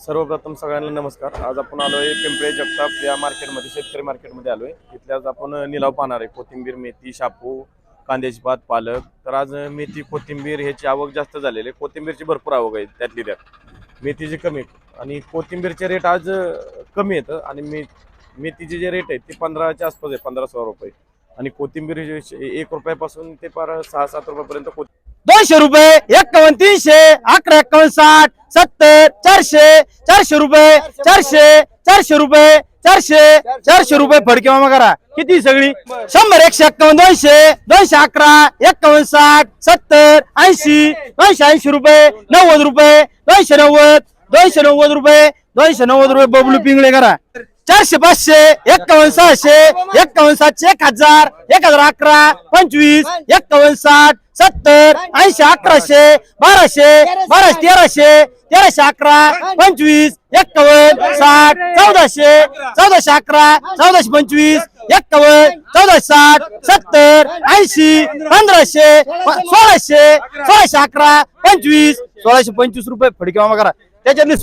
सर्वप्रथम सगळ्यांना नमस्कार. आज आपण आलोय पिंपळे जगताप या मार्केटमध्ये शेतकरी मार्केटमध्ये आलोय. इथले आज आपण निलाव पाहणार आहे. कोथिंबीर मेथी शापू कांद्याची पात पालक. तर आज मेथी कोथिंबीर ह्याची आवक जास्त झालेली आहे. कोथिंबीरची भरपूर आवक आहे त्यातली त्यात. मेथीची कमी आणि कोथिंबीरचे रेट आज कमी येतं आणि मे मेथीचे जे रेट आहेत ते पंधराच्या आसपास आहे पंधरा सोळा रुपये. आणि कोथिंबीर एक रुपयापासून ते पार सहा सात रुपयापर्यंत कोथिंबीर दोनशे रुपये एक्कावन्न तीनशे अकरा एक्कावन्न साठ सत्तर चारशे चारशे रुपये चारशे चारशे रुपये चारशे चारशे रुपये फडके मामा करा. किती सगळी? शंभर एकशे एक्कावन्न दोनशे दोनशे अकरा एक्कावन्न साठ सत्तर ऐंशी दोनशे ऐंशी रुपये नव्वद रुपये दोनशे नव्वद दोनशे नव्वद रुपये दोनशे नव्वद रुपये बबलू पिंगळे करा. चारशे पाचशे एक्कावन्न सहाशे एक्कावन्न सातशे एक हजार एक हजार अकरा पंचवीस एक्कावन्न साठ सत्तर ऐंशी अकराशे बाराशे बाराशे तेराशे तेराशे अकरा पंचवीस एक्कावन्न साठ चौदाशे चौदाशे अकरा चौदाशे पंचवीस एक्कावन्न चौदाशे साठ सत्तर ऐंशी पंधराशे सोळाशे सोळाशे अकरा पंचवीस सोळाशे पंचवीस रुपये फडके मामा करा. त्याच्यातले